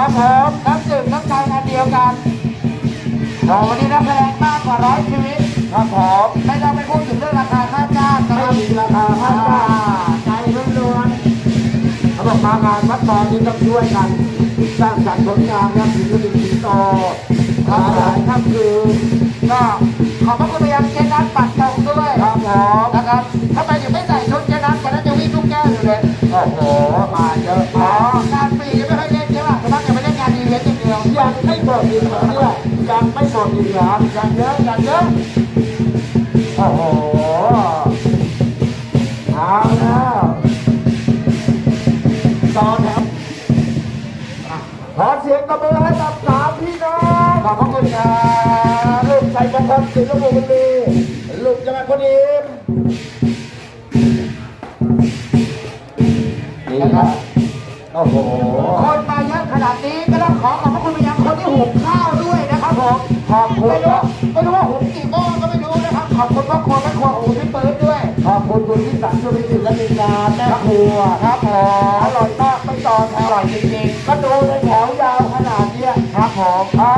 ครับผมน้ำดื่น้ำใจอันเดียวกันโอ้วันนี้นักแสดงมากกว่าร้อยชีวิตครับผมไม่ต้องไปพูดถึงเรื่องราคาค่าจ้างไม่มีราคาห้าบาทใจล้วนๆเขาบอกมางานวัดตอนนี้ต้องช่วยกัน สร้างสรรค์ผลงานนะศิลปินสิงโตหลากหลามค่ำคืนก็ขอบพระคุณไปยังเจนัทปัดตรงด้วยครับผมนะครับถ้าไปอยู่ไม่ใส่ชุดเจนัทก็น่าจะวิ่งทุกแก้วอยู่เลย โอ้โหมาเยอะ ยังไม่หมดอีกเหรอเนี่ยยังไม่หมดอีกเหรอยังเยอะยังเยอะโอ้โหเอาแล้วต่อแถวขอเสียงตบมือให้กับสามพี่น้องขอบพระคุณครับลูกใจมงคลศิลปุรีลูกจะมาคนอิมนี่ครับโอ้โหคนมาเยอะขนาดนี้ก็ต้องขอขอบพระคุณไปยังคนที่ ขอบคุณไม่ครู้รับไม่รู้ว่าหุงกี่หม้อก็ไม่รู้นะครับ ขอบคุณพ่อครัวแม่ครัวของพี่ปืนด้วย ขอบคุณคุณที่สั่งช่วยศิลปินงานแม่ครัวครับผมอร่อยมากไม่ต่อแถวอร่อยจริงก็ดูในแถวยาวขนาดเนี้ยๆครับผมอ่า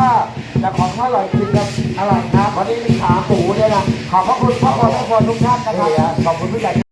แต่ของเขาอร่อยจริงครับอร่อยครับวันนี้มีขาหมูด้วยนะขอบพระคุณพ่อครัวแม่ครัวทุกท่านนะครับนี่ฮะขอบคุณผู้ใหญ่